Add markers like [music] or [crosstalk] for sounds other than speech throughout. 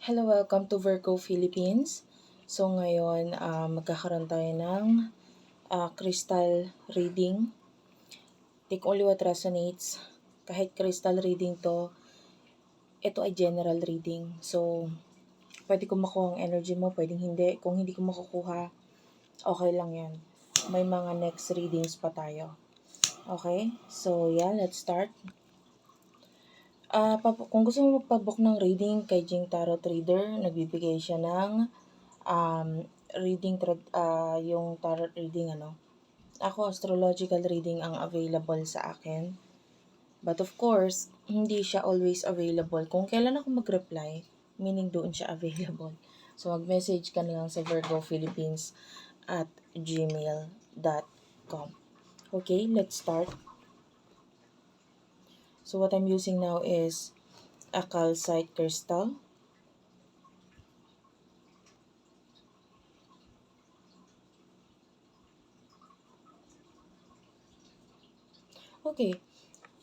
Hello, welcome to Virgo Philippines. So ngayon, uh, magkakaroon tayo ng uh, crystal reading. Take only what resonates. Kahit crystal reading to, ito ay general reading. So, pwede ko makuha ang energy mo, pwedeng hindi. Kung hindi ko makukuha, okay lang yan. May mga next readings pa tayo. Okay? So, yeah, let's start. Uh, kung gusto mo magpabook ng reading kay Jing Tarot Reader, nagbibigay siya ng um, reading, uh, yung tarot reading, ano. Ako, astrological reading ang available sa akin. But of course, hindi siya always available. Kung kailan ako mag-reply, meaning doon siya available. So, mag-message ka na lang sa Virgo Philippines at gmail.com. Okay, let's start. So what I'm using now is a calcite crystal. Okay.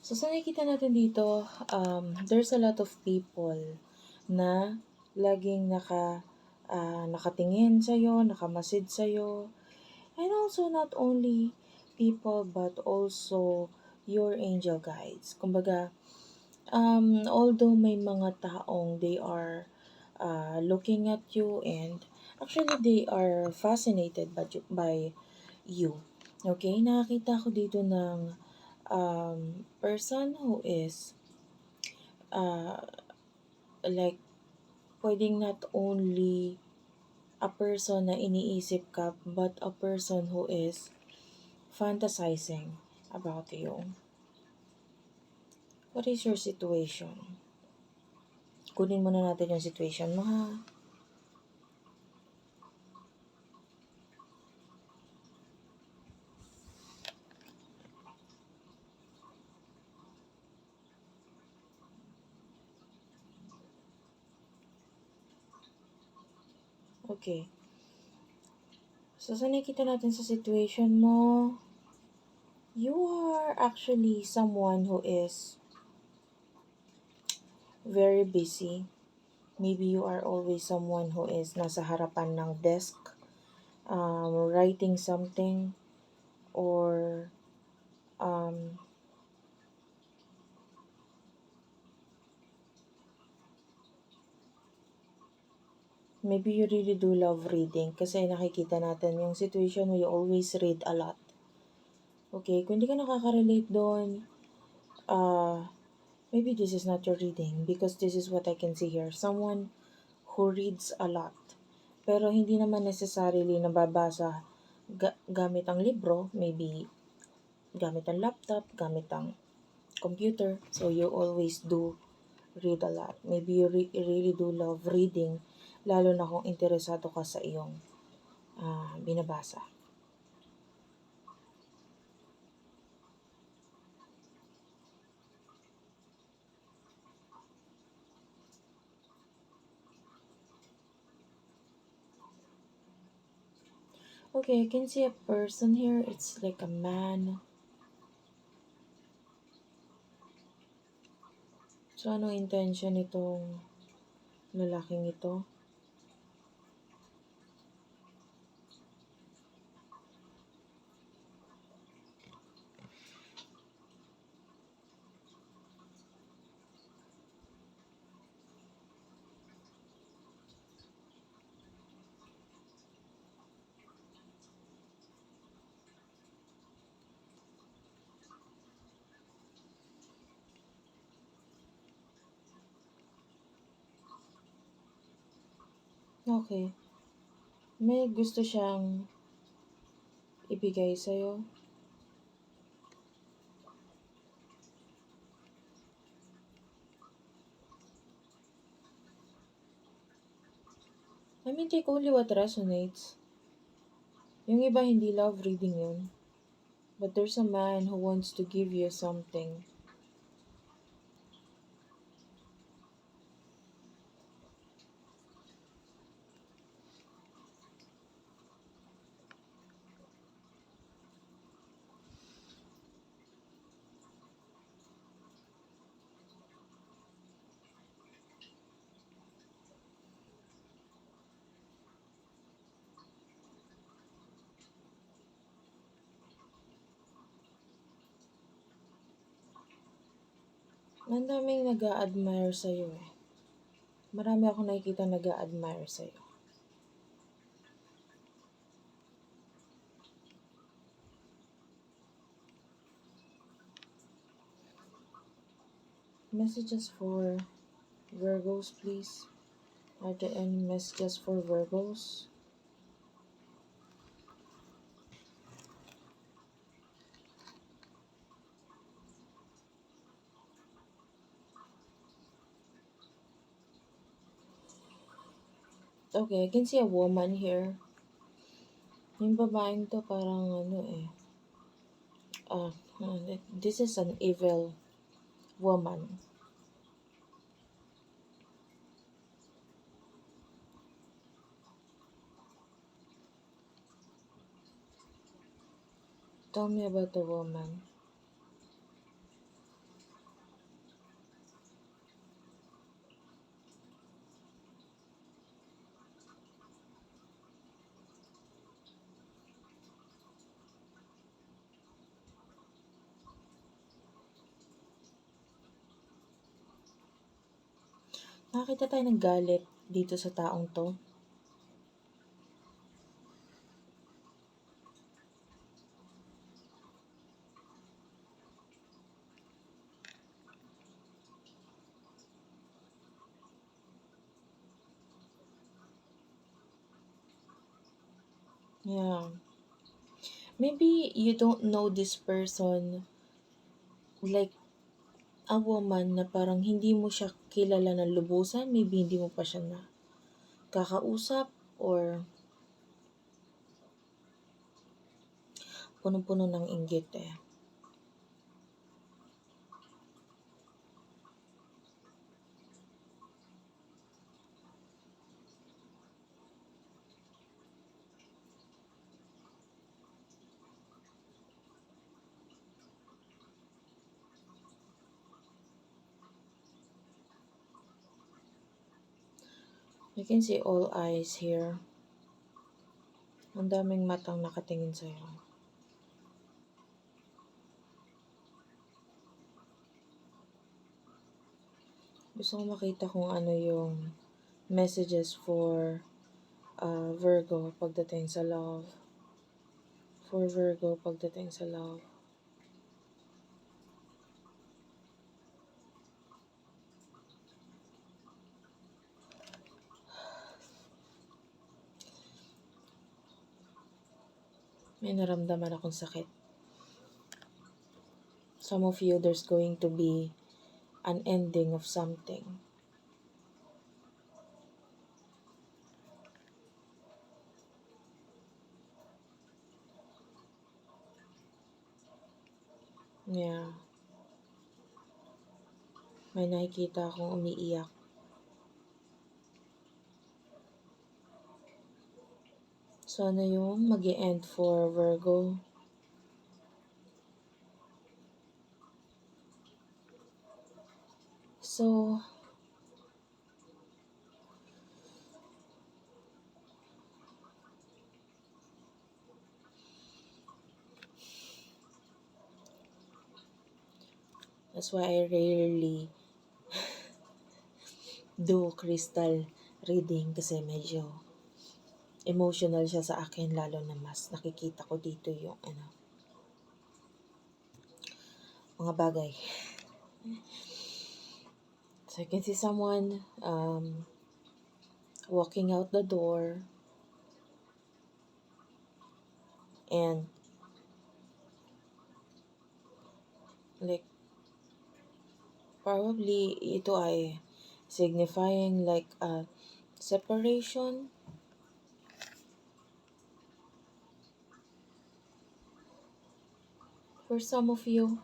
So sa nakikita natin dito, um, there's a lot of people na laging naka uh, nakatingin sa'yo, nakamasid sa'yo. And also not only people but also your angel guides. Kumbaga, um, although may mga taong they are uh, looking at you and actually they are fascinated by, by you. Okay, nakakita ko dito ng um, person who is uh, like pwedeng not only a person na iniisip ka but a person who is fantasizing about you. What is your situation? Kunin muna natin yung situation mo ha. Okay. So, sa nakita natin sa situation mo, you are actually someone who is very busy. Maybe you are always someone who is nasa harapan ng desk, um, writing something, or um, maybe you really do love reading kasi nakikita natin yung situation mo, you always read a lot. Okay, kung hindi ka nakaka-relate doon, uh, maybe this is not your reading because this is what I can see here. Someone who reads a lot. Pero hindi naman necessarily nababasa ga- gamit ang libro, maybe gamit ang laptop, gamit ang computer. So you always do read a lot. Maybe you re- really do love reading, lalo na kung interesado ka sa iyong uh, binabasa. Okay, I can see a person here. It's like a man. So, ano intention nitong lalaking ito? Okay. May gusto siyang ibigay sa'yo. I mean, take only what resonates. Yung iba hindi love reading yun. But there's a man who wants to give you something. Ang daming nag-a-admire sa'yo eh. Marami ako nakikita nag-a-admire sa'yo. Messages for Virgos, please. Are there any messages for Virgos? Okay, I can see a woman here. Yung babaeng to parang ano eh. Ah, this is an evil woman. Tell me about the woman. Nakakita tayo ng galit dito sa taong to. Yeah. Maybe you don't know this person like a woman na parang hindi mo siya kilala ng lubusan, maybe hindi mo pa siya na kakausap or punong-puno ng inggit eh. I can see all eyes here. Ang daming matang nakatingin sa'yo. Gusto ko makita kung ano yung messages for uh, Virgo pagdating sa love. For Virgo pagdating sa love. May naramdaman akong sakit. Some of you, there's going to be an ending of something. Yeah. May nakikita akong umiiyak. So, ano yung mag end for Virgo? So, that's why I rarely [laughs] do crystal reading kasi medyo emotional siya sa akin lalo na mas nakikita ko dito yung ano mga bagay. So I can see someone um, walking out the door and like probably ito ay signifying like a separation for some of you.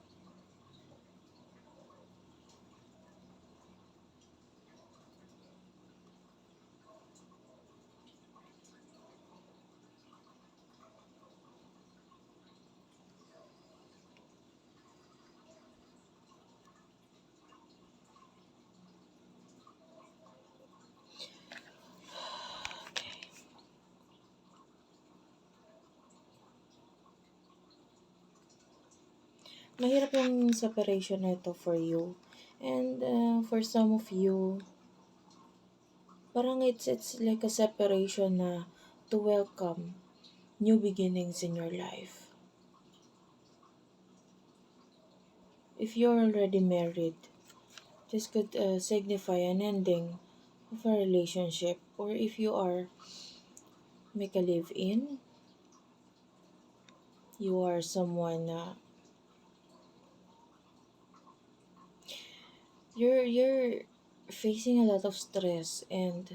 Mahirap yung separation nito for you. And uh, for some of you, parang it's, it's like a separation na to welcome new beginnings in your life. If you're already married, this could uh, signify an ending of a relationship. Or if you are make a live-in, you are someone na you're you're facing a lot of stress and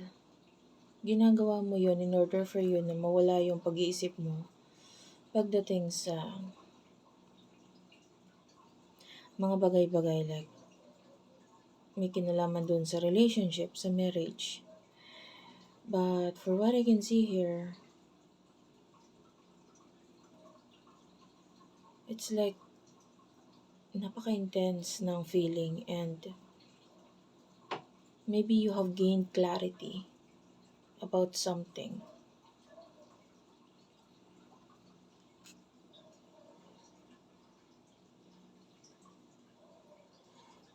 ginagawa mo yon in order for you na mawala yung pag-iisip mo pagdating sa mga bagay-bagay like may kinalaman dun sa relationship, sa marriage. But for what I can see here, it's like napaka-intense ng feeling and maybe you have gained clarity about something.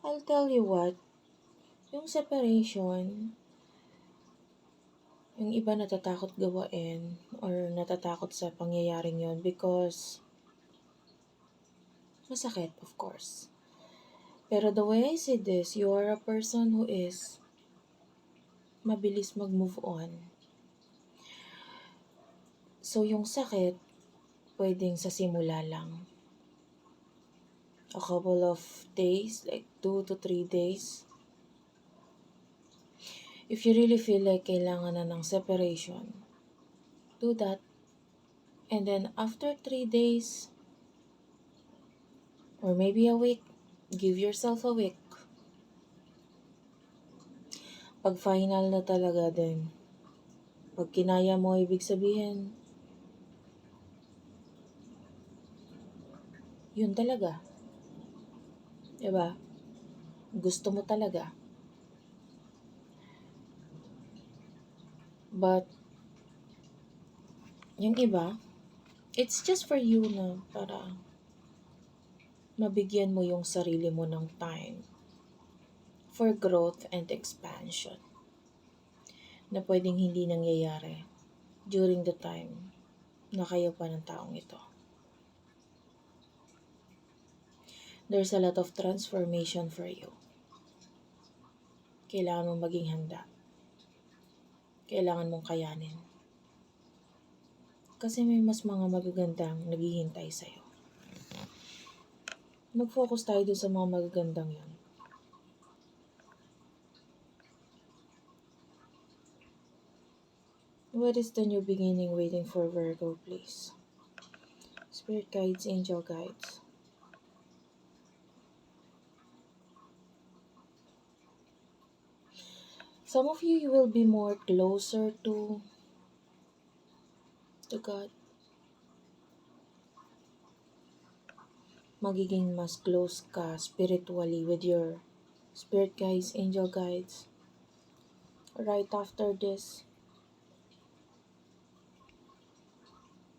I'll tell you what, yung separation, yung iba natatakot gawain or natatakot sa pangyayaring yon because masakit, of course. Pero the way I see this, you are a person who is mabilis mag-move on. So, yung sakit, pwedeng sa simula lang. A couple of days, like two to three days. If you really feel like kailangan na ng separation, do that. And then after three days, or maybe a week, give yourself a week. Pag final na talaga din, pag kinaya mo, ibig sabihin, yun talaga. Diba? Gusto mo talaga. But, yung iba, it's just for you na para mabigyan mo yung sarili mo ng time for growth and expansion na pwedeng hindi nangyayari during the time na kayo pa ng taong ito. There's a lot of transformation for you. Kailangan mong maging handa. Kailangan mong kayanin. Kasi may mas mga magagandang naghihintay sa'yo. Mag-focus tayo dun sa mga magagandang yun. What is the new beginning waiting for Virgo, please? Spirit guides, angel guides. Some of you, you will be more closer to to God. Magiging mas close ka spiritually with your spirit guides, angel guides. Right after this.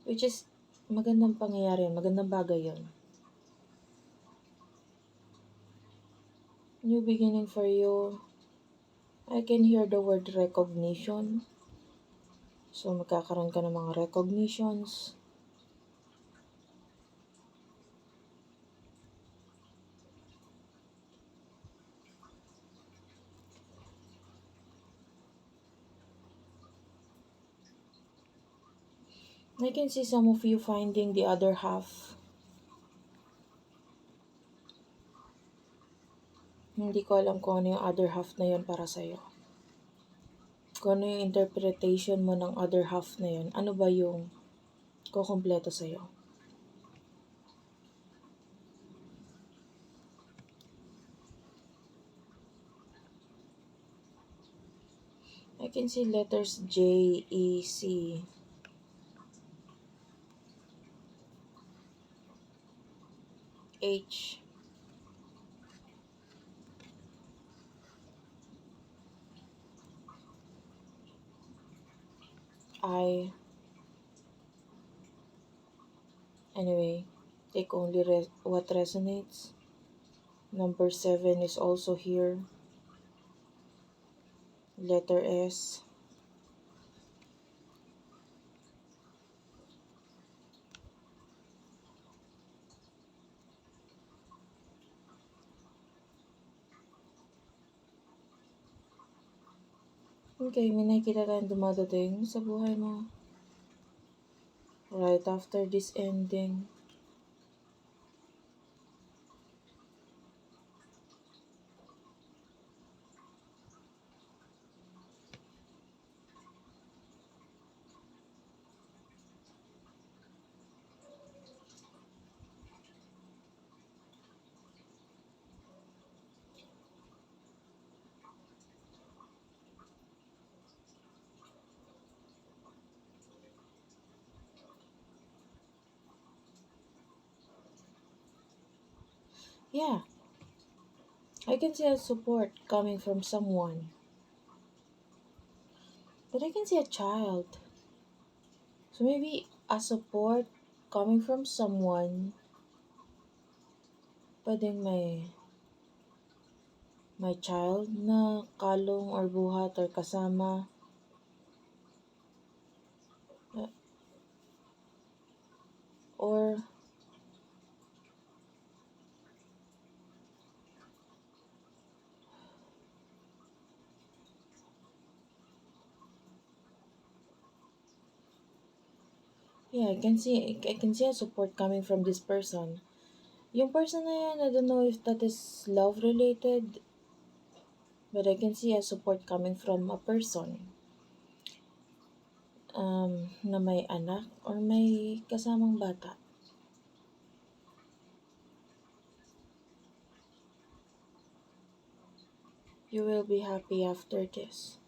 Which is magandang pangyayari yun, magandang bagay yun. New beginning for you. I can hear the word recognition. So, magkakaroon ka ng mga recognitions. I can see some of you finding the other half. Hindi ko alam kung ano yung other half na yun para sa'yo. Kung ano yung interpretation mo ng other half na yun. Ano ba yung kukompleto sa'yo? I can see letters J, E, C. H. I. Anyway, take only what resonates. Number 7 is also here. Letter S. Okay, may nakikita tayong dumadating sa buhay mo. Right after this ending. Yeah. I can see a support coming from someone. But I can see a child. So maybe a support coming from someone. Pwedeng may may child na kalong or buhat or kasama. Or yeah, I can see I can see a support coming from this person. Yung person na yan, I don't know if that is love related, but I can see a support coming from a person um, na may anak or may kasamang bata. You will be happy after this.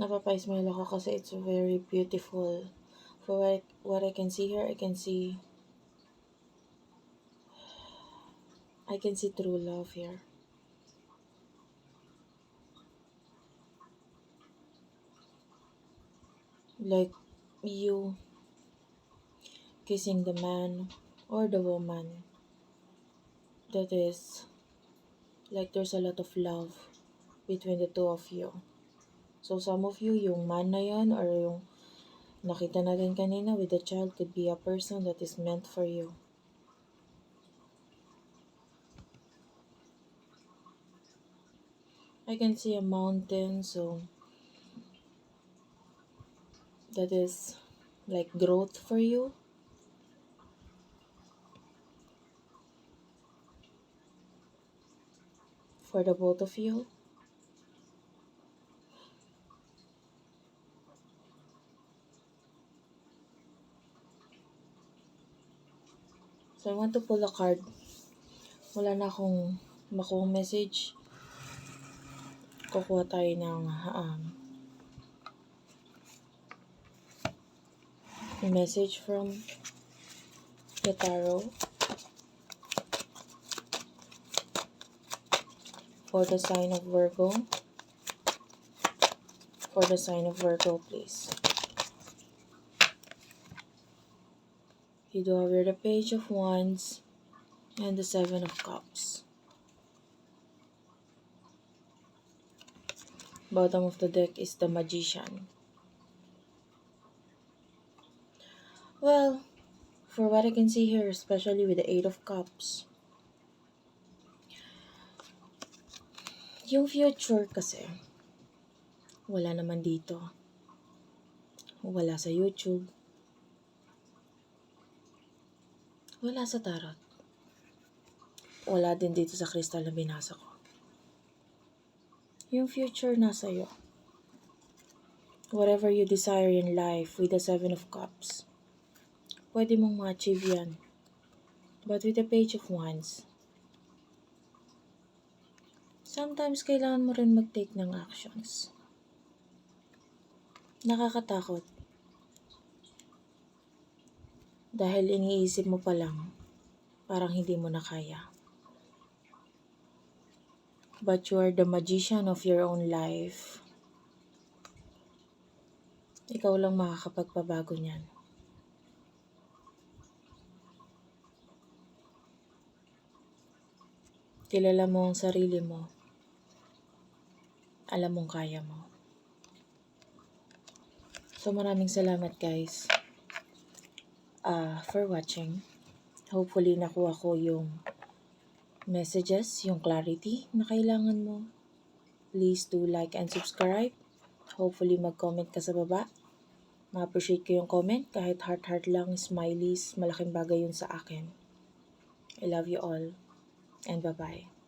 Napapa-smile ako kasi it's very beautiful. For what, what I can see here, I can see I can see true love here. Like you kissing the man or the woman. That is like there's a lot of love between the two of you. So some of you, yung man na yan or yung nakita natin kanina with the child could be a person that is meant for you. I can see a mountain, so that is like growth for you. For the both of you. So I want to pull a card. Wala na akong makuha message. Kukuha tayo ng um, message from the tarot for the sign of Virgo. For the sign of Virgo, please. You do here the Page of Wands and the Seven of Cups. Bottom of the deck is the Magician. Well, for what I can see here, especially with the Eight of Cups, yung future kasi, wala naman dito. Wala sa YouTube. Wala sa tarot. Wala din dito sa kristal na binasa ko. Yung future nasa iyo. Whatever you desire in life with the Seven of Cups, pwede mong ma-achieve yan. But with the Page of Wands, sometimes kailangan mo rin mag-take ng actions. Nakakatakot. Dahil iniisip mo pa lang, parang hindi mo na kaya. But you are the magician of your own life. Ikaw lang makakapagpabago niyan. Kilala mo ang sarili mo. Alam mong kaya mo. So maraming salamat guys uh, for watching. Hopefully nakuha ko yung messages, yung clarity na kailangan mo. Please do like and subscribe. Hopefully mag-comment ka sa baba. Ma-appreciate ko yung comment kahit heart-heart lang, smileys, malaking bagay yun sa akin. I love you all and bye-bye.